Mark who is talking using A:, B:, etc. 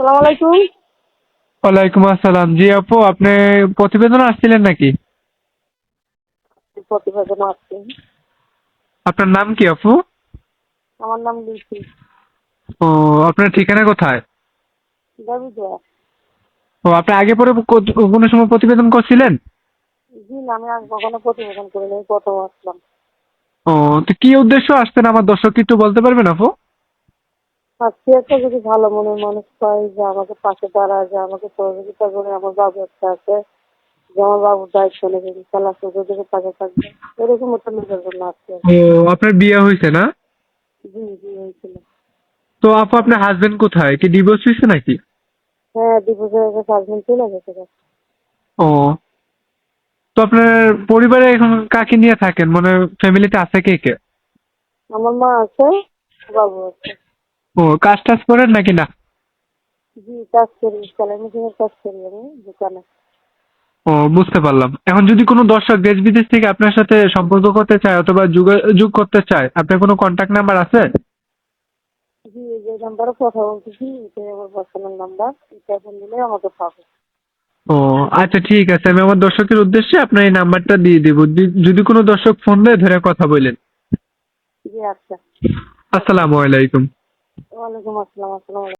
A: সালাম আলাইকুম।
B: ওয়ালাইকুম আসসালাম। জি আপু আপনি প্রতিবেদন আসছিলেন নাকি?
A: প্রতিবেদন আসছে।
B: আপনার নাম কি আপু?
A: আমার নাম লিপি
B: ও আপনার ঠিকানা কোথায়? ও আপনি আগে পরে কো- কোনো সময় প্রতিবেদন করছিলেন?
A: জি না আমি আগে কখনো প্রতিবেদন করিনি এই প্রথম আসলাম।
B: ও তো কি উদ্দেশ্য আসতেন? আমার দর্শক একটু বলতে পারবেন আপু?
A: সে একটা যদি ভালো মনের মানুষ পাই যে আমাকে পাশে দাঁড়ায় যে আমাকে সহযোগিতা করে আমার বাবু একটা আছে যে আমার বাবুর দায়িত্ব নেবে খেলা সুযোগ পাশে থাকবে। এরকম একটা লোকের জন্য আসছে
B: আপনার বিয়ে হয়েছে না?
A: জি জি হয়েছিল।
B: তো আপু আপনার হাজবেন্ড কোথায়? কি ডিভোর্স হয়েছে নাকি?
A: হ্যাঁ দিবসের আগে সাজমেন্ট চলে গেছে।
B: ও তো আপনার পরিবারে এখন কাকে নিয়ে থাকেন? মানে ফ্যামিলিতে আছে কে কে?
A: আমার মা আছে বাবু আছে।
B: ও কাজ টাজ করেন নাকি না?
A: জি কাজ করি সেলাই মেশিনের কাজ করি আমি দোকানে।
B: ও বুঝতে পারলাম। এখন যদি কোনো দর্শক দেশ বিদেশ থেকে আপনার সাথে সম্পর্ক করতে চায় অথবা যোগাযোগ করতে চায় আপনার কোনো কন্ট্যাক্ট নাম্বার আছে?
A: জি এই যে নাম্বারে কথা বলতেছি এটাই আমার পার্সোনাল নাম্বার এটা ফোন দিলে আমাকে পাবে।
B: ও আচ্ছা ঠিক আছে। আমি আমার দর্শকের উদ্দেশ্যে আপনার এই নাম্বারটা দিয়ে দেবো। যদি- যদি কোনো দর্শক ফোন দেয় ধরে কথা বলেন।
A: জি আচ্ছা।
B: আসসালামু আলাইকুম।
A: ওয়ালাইকুম আসসালাম আসসালাম